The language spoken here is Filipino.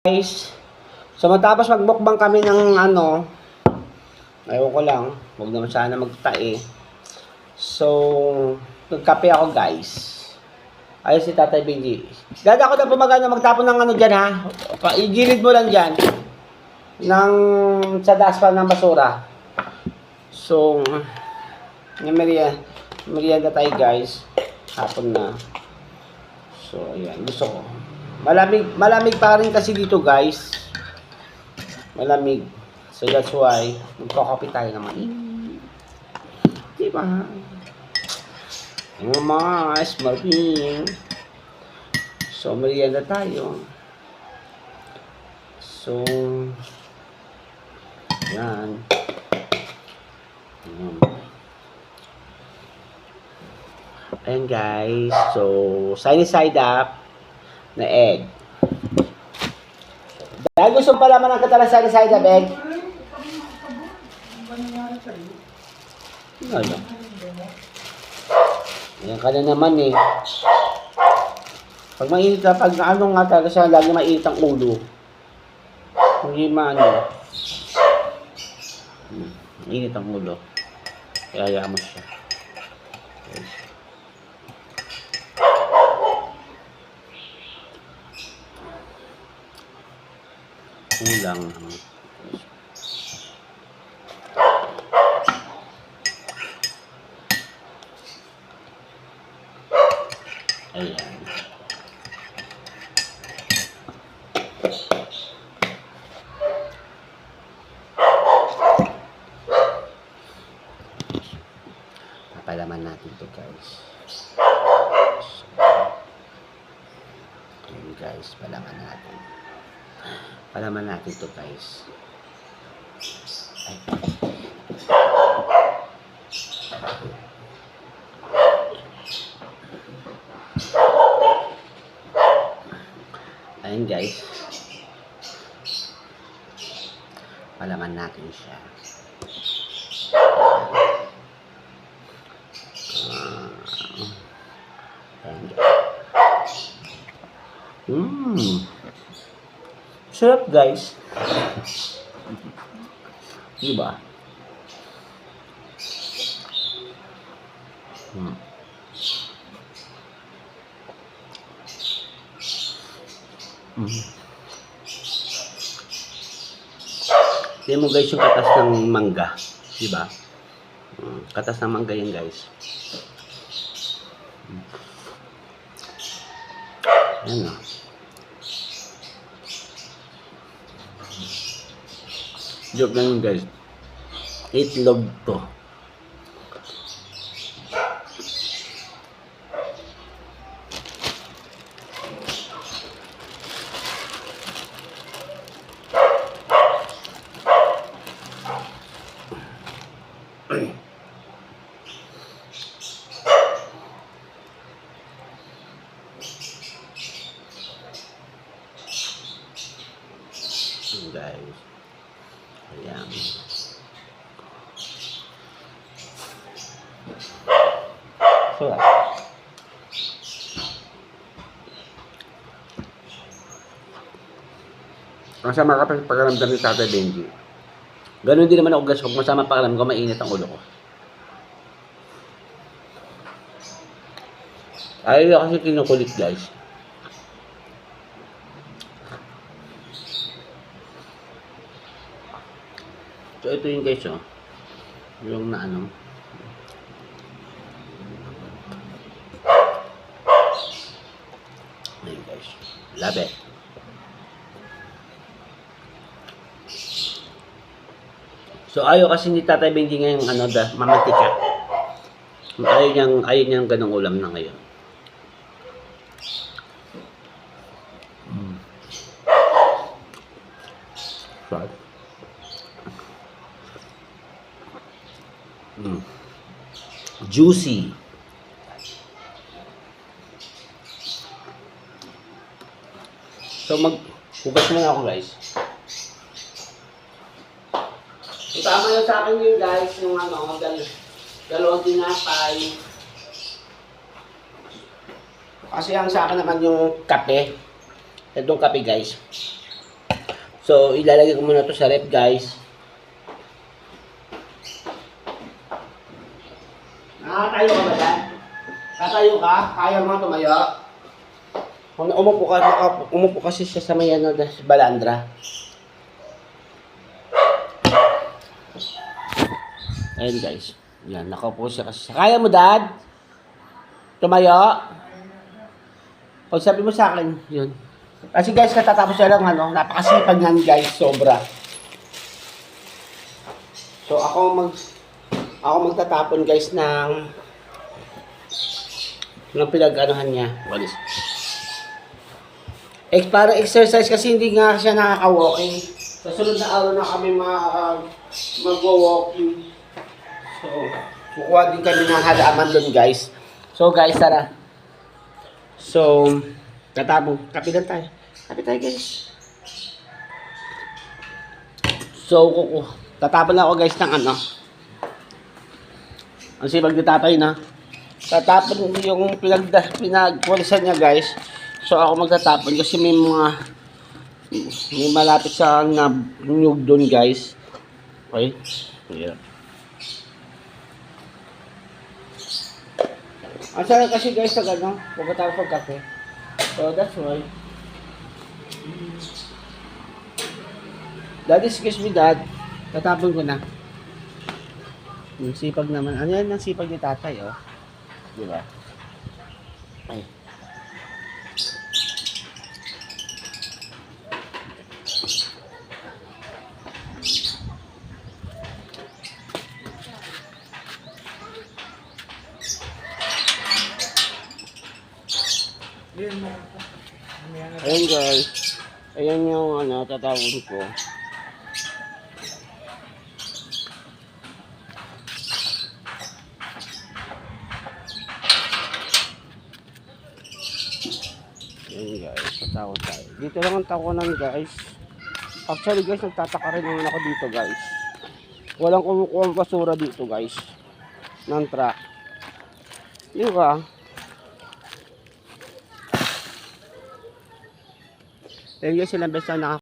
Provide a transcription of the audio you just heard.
guys. So matapos magbukbang kami ng ano, ayaw ko lang, huwag naman sana magtae. So, nagkape ako guys. Ayun si Tatay Benji. Dada ako na pumagana magtapon ng ano dyan ha. Igilid mo lang dyan. Ng sa daspan ng basura. So, yung merienda, merienda tayo guys. Hapon na. So, ayan. Gusto ko. Malamig, malamig pa rin kasi dito, guys. Malamig. So, that's why, magkakape tayo naman. Diba? Ang mas, Marvin. So, merienda tayo. So, yan. Ayan. Ayan guys. So, sunny side up na egg. Dahil gusto pa naman ang katalang sunny side up egg. Ano? Ayan ka na naman eh. Pag mainit na, pag ano nga talaga siya, lagi mainit ang ulo. Hindi maano. Hmm, Mainit ang ulo. Kaya mo siya. Okay. Kulang. Ayan. Papalaman natin to guys. Guys, palaman natin. Palaman natin to guys. Ay. Ayun guys. Palaman natin siya. Ayan. Mmm. Sarap guys. Diba? Hmm. Mm. Tingnan mo guys yung katas ng mangga. Diba? Mm, Katas ng mangga yan guys. Mm. Ayan o. Joke lang yun guys. Itlog to. Guys. Ayan. Sarap. Masama ka pa pakaramdam ni Tata Benji. Ganon din naman ako guys, kung masama pakaramdam ko, mainit ang ulo ko. Ayaw kasi kinukulit guys. So ito yung guys oh. Yung na ano. Ayun guys. Love it. So ayaw kasi ni Tatay Benji ngayong ano da, mamantika. Ayaw niyang, ayaw niyang ganong ulam na ngayon. Mm. Sarap. Juicy. So mag hugas muna ako guys. So, tama yun sa akin yun guys, yung ano, dal dalawang tinapay. Kasi ang sa akin naman yung kape. Itong kape guys. So, ilalagay ko muna to sa rep, guys. Nakatayo ka ba dyan? Tatayo ka? Kaya mo tumayo? Kung umupo ka, umupo kasi siya sa may ano, sa balandra. Ayun guys. Yan, nakaupo siya kasi. Kaya mo, dad? Tumayo? Pag sabi mo sa akin, yun. Kasi guys, katatapos siya lang, ano, napakasipag niyan guys, sobra. So, ako mag, ako magtatapon guys ng, ng pinag-anuhan niya. Walis. Eh, parang exercise kasi hindi nga siya nakaka-walking. Sa sunod na araw na kami ma, uh, mag-walking. So, kukuha din kami ng halaman doon guys. So guys, tara. So, tatapong. Kapitan tayo. Kapit tayo guys. So, kuku. Tatapon na ako guys ng ano. Ang sipag ni tatay na. Tatapon yung pinag pinagpulisan niya guys. So, ako magtatapon kasi may mga may malapit sa na nyug doon guys. Okay? Yeah. Ang sarap kasi guys sa gano'n, pagkatapos ng kape. So that's why. Dad, excuse me dad. Tatapon ko na. Yung sipag naman. Ano yan ang sipag ni tatay, oh. Di ba? Ay. Ayun guys. Ayan yung ano, tatawag ko. Ayan tatawag tayo. Dito lang ang tawanan guys. Actually guys, nagtataka rin naman ako dito guys. Walang kumukuha ng basura dito guys. Ng truck. Di ba? Ayun guys, ilang beses na